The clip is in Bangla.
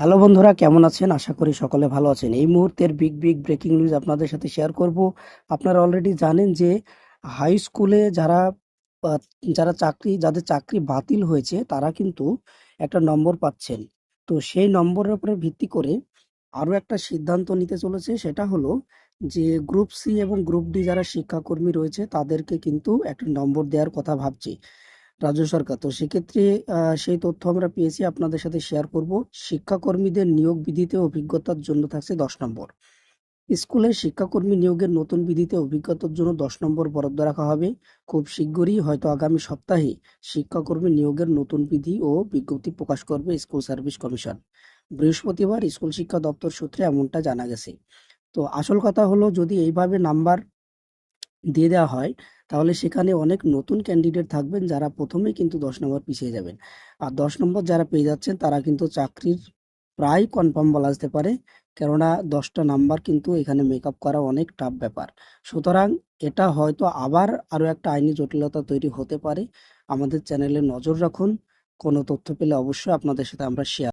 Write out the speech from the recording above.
হ্যালো বন্ধুরা, কেমন আছেন? আশা করি সকলে ভালো আছেন। এই মুহূর্তের বিগ বিগ ব্রেকিং নিউজ আপনাদের সাথে শেয়ার করব। আপনারা অলরেডি জানেন যে হাই স্কুলে যারা যারা চাকরি, যাদের চাকরি বাতিল হয়েছে, তারা কিন্তু একটা নম্বর পাচ্ছেন। তো সেই নম্বরের উপরে ভিত্তি করে আরও একটা সিদ্ধান্ত নিতে চলেছে, সেটা হলো যে গ্রুপ সি এবং গ্রুপ ডি যারা শিক্ষাকর্মী রয়েছে, তাদেরকে কিন্তু একটা নম্বর দেওয়ার কথা ভাবছে। রাজ্য সরকার। তো সেক্ষেত্রে সেই তথ্য আমরা পেয়েছি, আপনাদের সাথে শেয়ার করব। শিক্ষাকর্মীদের নিয়োগ বিধিতে অভিজ্ঞতার জন্য থাকছে দশ নম্বর। স্কুলে শিক্ষাকর্মী নিয়োগের নতুন বিধিতে অভিজ্ঞতার জন্য দশ নম্বর বরাদ্দ রাখা হবে। খুব শীঘ্রই হয়তো আগামী সপ্তাহে শিক্ষাকর্মী নিয়োগের নতুন বিধি ও বিজ্ঞপ্তি প্রকাশ করবে স্কুল সার্ভিস কমিশন। বৃহস্পতিবার স্কুল শিক্ষা দপ্তর সূত্রে এমনটা জানা গেছে। তো আসল কথা হলো, যদি এইভাবে নাম্বার দিয়ে দেওয়া হয় তাহলে সেখানে অনেক নতুন ক্যান্ডিডেট থাকবেন যারা প্রথমেই কিন্তু দশ নম্বর পিছিয়ে যাবেন। আর দশ নম্বর যারা পেয়ে যাচ্ছেন, তারা কিন্তু চাকরির প্রায় কনফার্ম বলা যেতে পারে। কেননা দশটা নাম্বার কিন্তু এখানে মেকআপ করা অনেক টাফ ব্যাপার। সুতরাং এটা হয়তো আবার আরও একটা আইনি জটিলতা তৈরি হতে পারে। আমাদের চ্যানেলে নজর রাখুন। কোনো তথ্য পেলে অবশ্যই আপনাদের সাথে আমরা শেয়ার